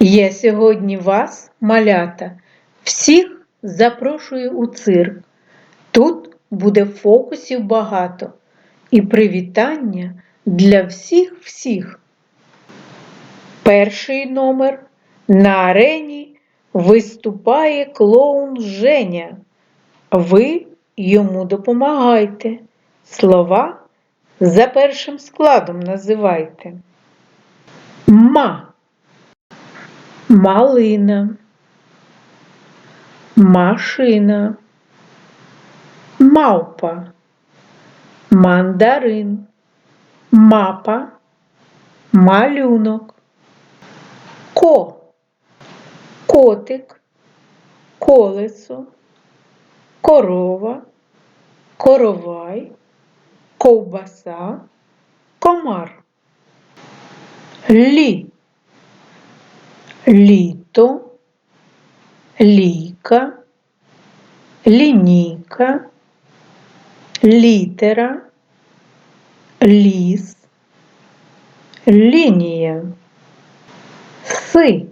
Я сьогодні вас, малята, всіх запрошую у цирк. Тут буде фокусів багато і привітання для всіх-всіх. Перший номер на арені виступає клоун Женя. Ви йому допомагайте. Слова за першим складом називайте. Ма. Малина. Машина. Мавпа. Мандарин. Мапа. Малюнок. Ко. Котик. Колесо. Корова. Коровай. Ковбаса. Комар. Лі. Літо. Ліка. Лінійка. Літера. Ліс. Лінія. Си.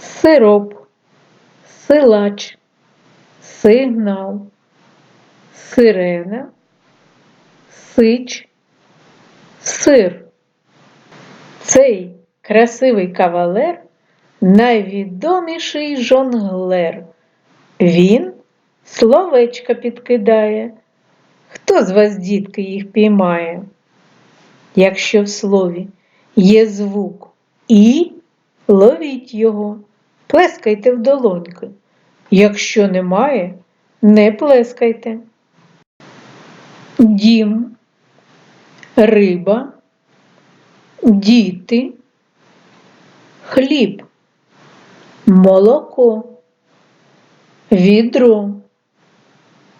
Сироп. Силач. Сигнал. Сирена. Сич. Сир. Цей красивий кавалер найвідоміший жонглер. Він словечка підкидає. Хто з вас, дітки, їх піймає? Якщо в слові є звук І, ловіть його, плескайте в долоньки. Якщо немає, не плескайте. Дім, риба, діти, хліб, молоко, відро,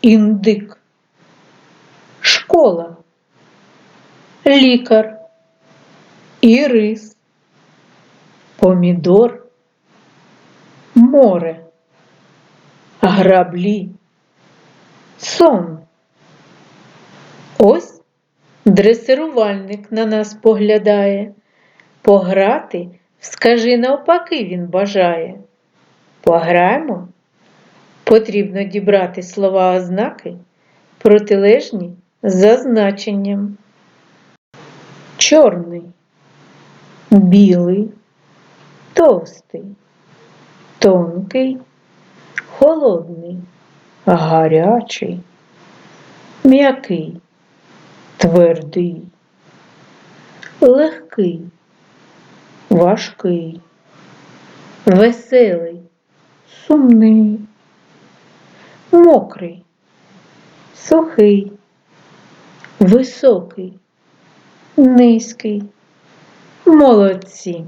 індик, школа, лікар, ірис, помідор, море, граблі, сон. Ось дресирувальник на нас поглядає. Пограти, скажи навпаки, він бажає. Пограємо? Потрібно дібрати слова ознаки, протилежні за значенням. Чорний, білий, товстий, тонкий, холодний, гарячий, м'який, твердий, легкий, важкий, веселий, сумний, мокрий, сухий, високий, низький. Молодці!